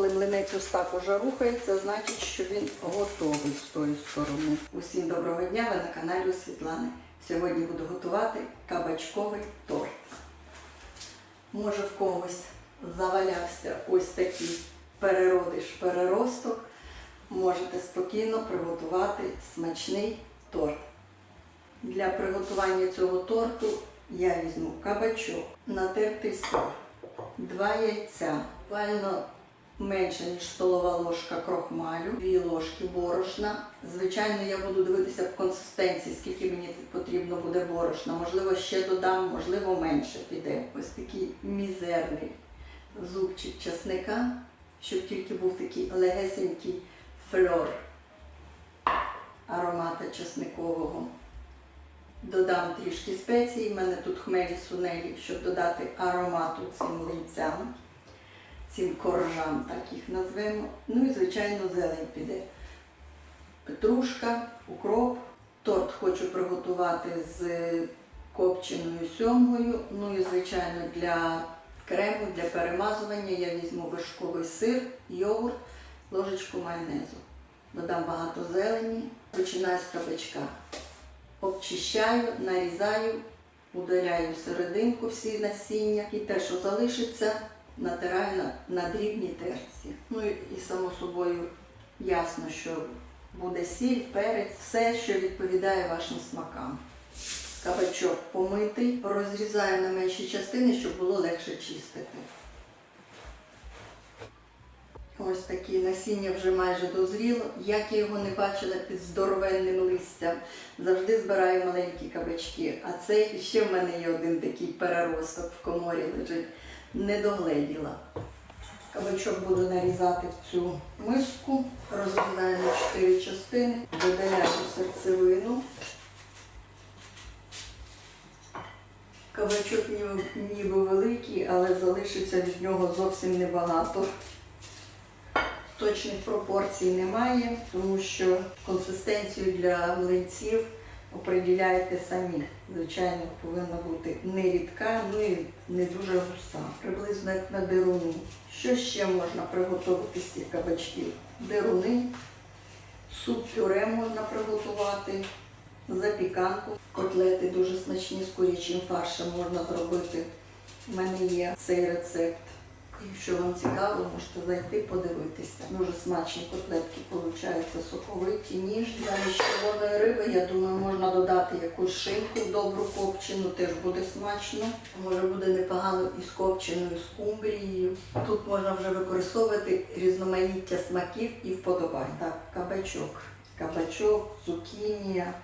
Коли млинець ось так уже рухається, значить, що він готовий з тої сторони. Усім доброго дня, ви на каналі Світлани. Сьогодні буду готувати кабачковий торт. Може в когось завалявся ось такий переродиш переросток. Можете спокійно приготувати смачний торт. Для приготування цього торту я візьму кабачок, натертий сир, два яйця, буквально менше, ніж столова ложка крохмалю, дві ложки борошна. Звичайно, я буду дивитися по консистенції, скільки мені потрібно буде борошна. Можливо, ще додам, можливо, менше піде. Ось такий мізерний зубчик часника, щоб тільки був такий легесенький фльор аромата часникового. Додам трішки спецій, в мене тут хмелі сунелі, щоб додати аромату цим линцям, цим коржам, так їх назвемо. Ну і, звичайно, зелень піде. Петрушка, укроп. Торт хочу приготувати з копченою сьомгою. Ну і, звичайно, для крему, для перемазування я візьму вершковий сир, йогурт, ложечку майонезу. Додам багато зелені, починаю з кабачка. Обчищаю, нарізаю, удаляю серединку всі насіння і те, що залишиться, натираю на, на дрібній терці. Ну і само собою ясно, що буде сіль, перець, все, що відповідає вашим смакам. Кабачок помитий, розрізаю на менші частини, щоб було легше чистити. Ось такі насіння вже майже дозріло. Як я його не бачила під здоровенним листям, завжди збираю маленькі кабачки. А це ще в мене є один такий переросток в коморі лежить. Не догледіла. Кабачок буду нарізати в цю миску, розрізаю на чотири частини, додаляю серцевину. Кабачок ніби, великий, але залишиться від нього зовсім небагато. Точних пропорцій немає, тому що консистенцію для млинців оприділяєте самі. Звичайно, повинна бути не рідка, ну і не дуже густа. Приблизно як на деруни. Що ще можна приготувати з цих кабачків? Деруни, суп-пюре можна приготувати, запіканку. Котлети дуже смачні з курячим фаршем можна зробити. У мене є цей рецепт. Якщо вам цікаво, можете зайти подивитися. Дуже смачні котлетки получаються соковиті, ніжні. Замість червоної риби, я думаю, можна додати якусь шинку добру копчену, теж буде смачно. Може буде непогано із копченою скумбрією. Тут можна вже використовувати різноманіття смаків і вподобань. Так, кабачок. Кабачок, цукінія.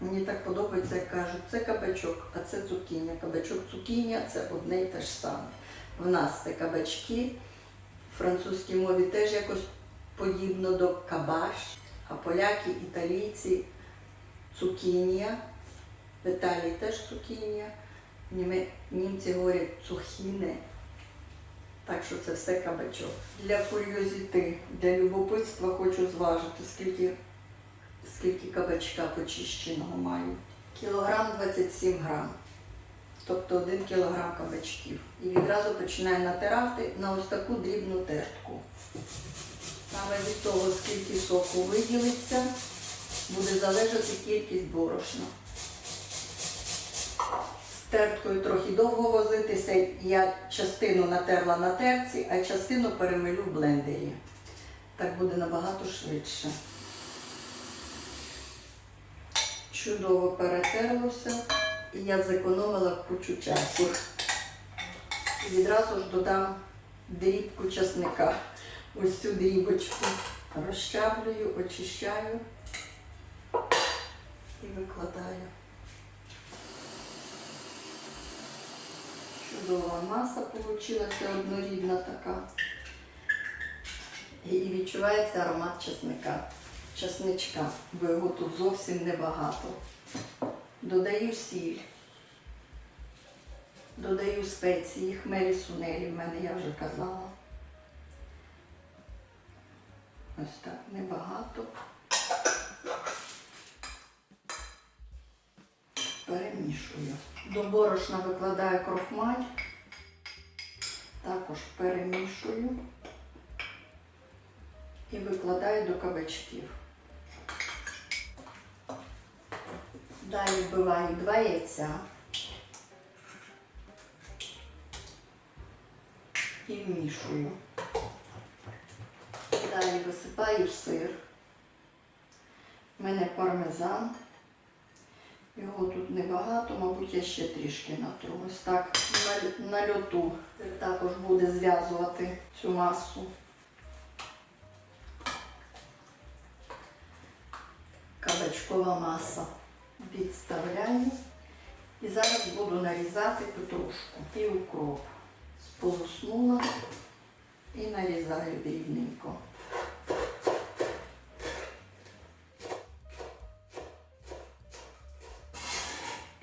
Мені так подобається, як кажуть, це кабачок, а це цукіння. Кабачок, цукіння це одне і те ж саме. В нас це кабачки, в французькій мові теж якось подібно до кабаш, а поляки, італійці цукінія, в Італії теж цукінія, німці говорять цухіне. Так що це все кабачок. Для курйозіти, для любопитства хочу зважити, скільки, скільки кабачка почищеного маю. Кілограм 27 грам тобто 1 кг кабачків. І відразу починаю натирати на ось таку дрібну тертку. Саме від того, скільки соку виділиться, буде залежати кількість борошна. З терткою трохи довго возитися. Я частину натерла на терці, а частину перемилю в блендері. Так буде набагато швидше. Чудово перетерлося і я зекономила кучу часу. Відразу ж додам дрібку часника. Ось цю дрібочку розчавлюю, очищаю і викладаю. Чудова маса вийшла однорідна така. І відчувається аромат часника. Часничка, бо його тут зовсім небагато. Додаю сіль, додаю спеції, хмелі сунелі, в мене я вже казала. Ось так, небагато. Перемішую. До борошна викладаю крохмаль, також перемішую. і викладаю до кабачків. Далі вбиваю два яйця. І вмішую. Далі висипаю сир. У мене пармезан. Його тут небагато, мабуть, я ще трішки натру. Так на, на льоту. Також буде зв'язувати цю масу. Кабачкова маса. Відставляю. І зараз буду нарізати петрушку і укроп. Сполоснула і нарізаю дрібненько.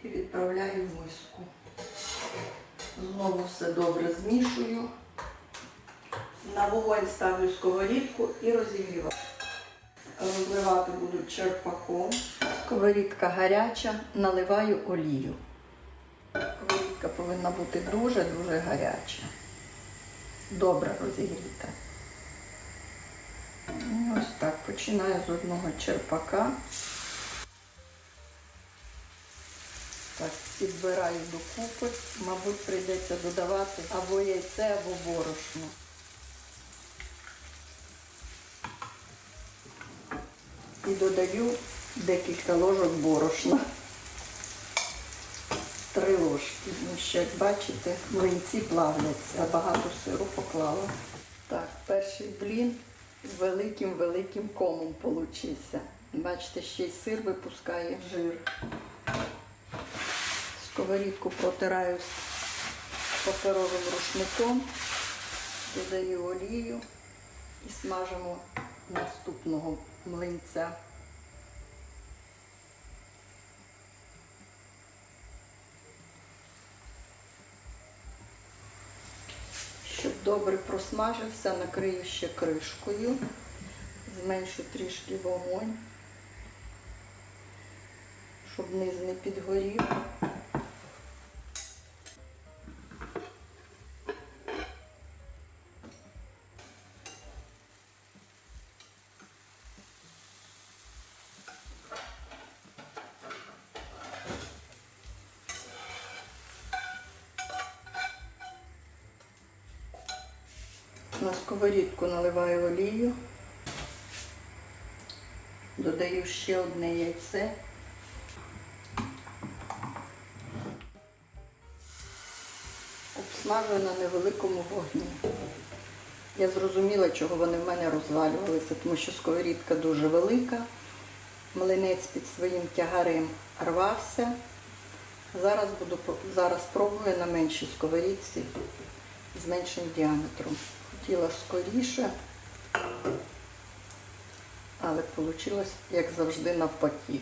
і відправляю в миску. Знову все добре змішую. На вогонь ставлю сковорідку і розігріваю. Розливати буду черпаком. Сковорідка гаряча, наливаю олію. Сковорідка повинна бути дуже-дуже гаряча. Добре розігріта. І ось так починаю з одного черпака. Так, підбираю докупи. Мабуть, прийдеться додавати або яйце, або борошно. І додаю декілька ложок борошна. Три ложки. Ну, ще, як бачите, млинці плавляться. Забагато сиру поклала. Так, перший блін великим-великим комом получився. Бачите, ще й сир випускає жир. Сковорідку протираю з паперовим рушником, додаю олію і смажимо наступного млинця. Щоб добре просмажився, накрию ще кришкою, зменшу трішки вогонь, щоб низ не підгорів. На сковорідку наливаю олію, додаю ще одне яйце. Обсмажую на невеликому вогні. Я зрозуміла, чого вони в мене розвалювалися, тому що сковорідка дуже велика, млинець під своїм тягарем рвався. Зараз буду зараз спробую на меншій сковорідці з меншим діаметром. Хотіла скоріше, але вийшло, як завжди, навпаки.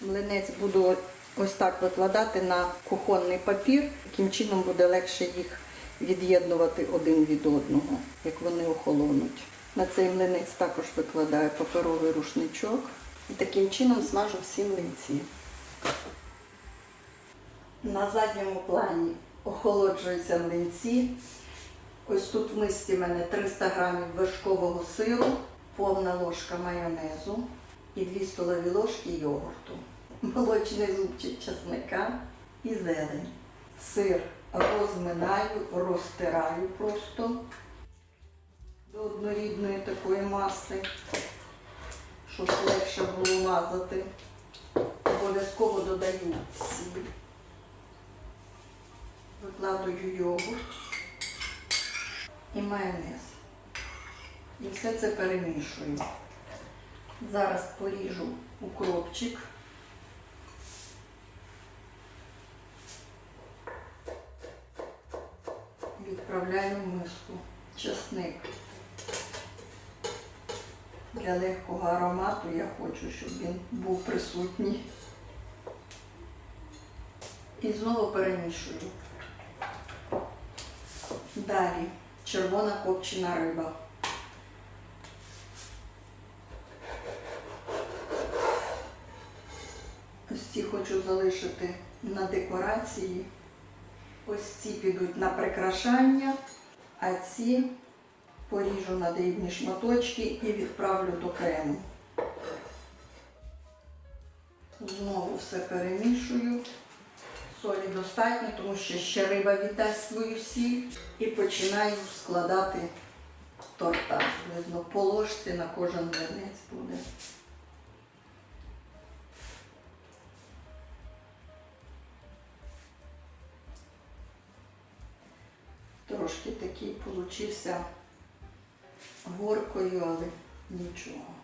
Млинець буду ось так викладати на кухонний папір. Таким чином буде легше їх від'єднувати один від одного, як вони охолонуть. На цей млинець також викладаю паперовий рушничок. І таким чином смажу всі млинці. На задньому плані охолоджуються млинці. Ось тут в мисці в мене 300 грамів вершкового сиру, повна ложка майонезу і 2 столові ложки йогурту, молочний зубчик чесника і зелень. Сир розминаю, розтираю просто до однорідної такої маси, щоб легше було мазати. Обов'язково додаю сіль. Викладаю йогурт і майонез. І все це перемішую. Зараз поріжу укропчик. Відправляю в миску. Чесник. Для легкого аромату я хочу, щоб він був присутній. І знову перемішую. Далі червона копчена риба. Ось ці хочу залишити на декорації. Ось ці підуть на прикрашання, а ці поріжу на дрібні шматочки і відправлю до крему. Знову все перемішую. Солі достатньо, тому що ще риба віддасть свою сіль. І починаю складати торта. Видно, по ложці на кожен вернець буде. Трошки такий получився горкою, але нічого.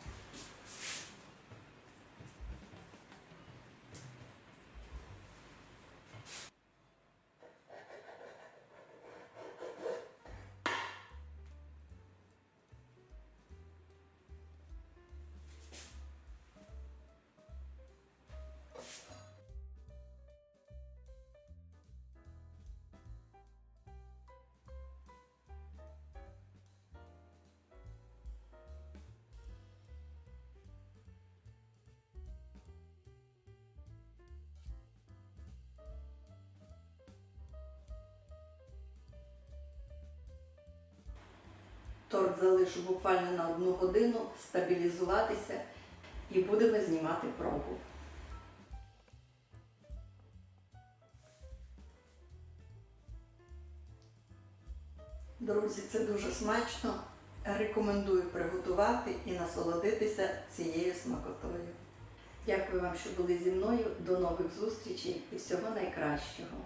Торт залишу буквально на одну годину стабілізуватися і будемо знімати пробу. Друзі, це дуже смачно. Рекомендую приготувати і насолодитися цією смакотою. Дякую вам, що були зі мною. До нових зустрічей і всього найкращого.